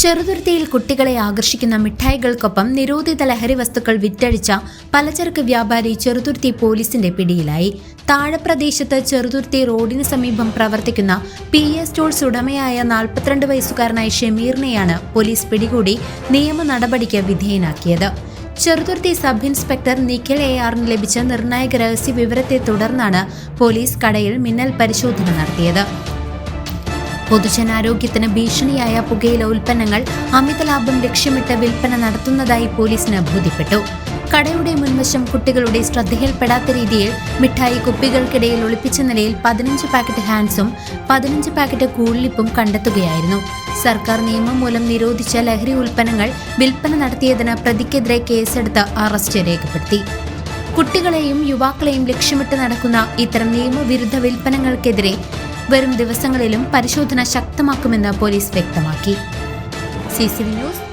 ചെറുതുരുത്തിയിൽ കുട്ടികളെ ആകർഷിക്കുന്ന മിഠായികൾക്കൊപ്പം നിരോധിത ലഹരി വസ്തുക്കൾ വിറ്റഴിച്ച പലചരക്ക് വ്യാപാരി ചെറുതുരുത്തി പോലീസിന്റെ പിടിയിലായി. താഴെപ്രദേശത്ത് ചെറുതുരുത്തി റോഡിന് സമീപം പ്രവർത്തിക്കുന്ന പി എ സ്റ്റോൾസ് ഉടമയായ നാൽപ്പത്തിരണ്ട് വയസ്സുകാരനായ ഷമീറിനെയാണ് പോലീസ് പിടികൂടി നിയമ നടപടിക്ക് വിധേയനാക്കിയത്. Cheruthuruthy sub inspector Nikhil A ആറിന് ലഭിച്ച നിർണായക രഹസ്യ വിവരത്തെ തുടർന്നാണ് പോലീസ് കടയിൽ മിന്നൽ പരിശോധന നടത്തിയത്. പൊതുജനാരോഗ്യത്തിന് ഭീഷണിയായ പുകയില ഉൽപ്പന്നങ്ങൾ അമിത ലാഭം ലക്ഷ്യമിട്ട് വിൽപ്പന നടത്തുന്നതായി പോലീസിന് ബോധ്യപ്പെട്ടു. കടയുടെ മുൻവശം കുട്ടികളുടെ ശ്രദ്ധയിൽപ്പെടാത്ത രീതിയിൽ മിഠായി കുപ്പികൾക്കിടയിൽ ഒളിപ്പിച്ച നിലയിൽ പതിനഞ്ച് പാക്കറ്റ് ഹാൻഡ്സും പതിനഞ്ച് പാക്കറ്റ് കൂളിപ്പും കണ്ടെത്തുകയായിരുന്നു. സർക്കാർ നിയമം മൂലം നിരോധിച്ച ലഹരി ഉൽപ്പന്നങ്ങൾ വിൽപ്പന നടത്തിയതിന് പ്രതിക്കെതിരെ കേസെടുത്ത് അറസ്റ്റ് രേഖപ്പെടുത്തി. കുട്ടികളെയും യുവാക്കളെയും ലക്ഷ്യമിട്ട് നടക്കുന്ന ഇത്തരം നിയമവിരുദ്ധ വിൽപ്പനകൾക്കെതിരെ വരും ദിവസങ്ങളിലും പരിശോധന ശക്തമാക്കുമെന്ന് പോലീസ് വ്യക്തമാക്കി സി സി ന്യൂസ്.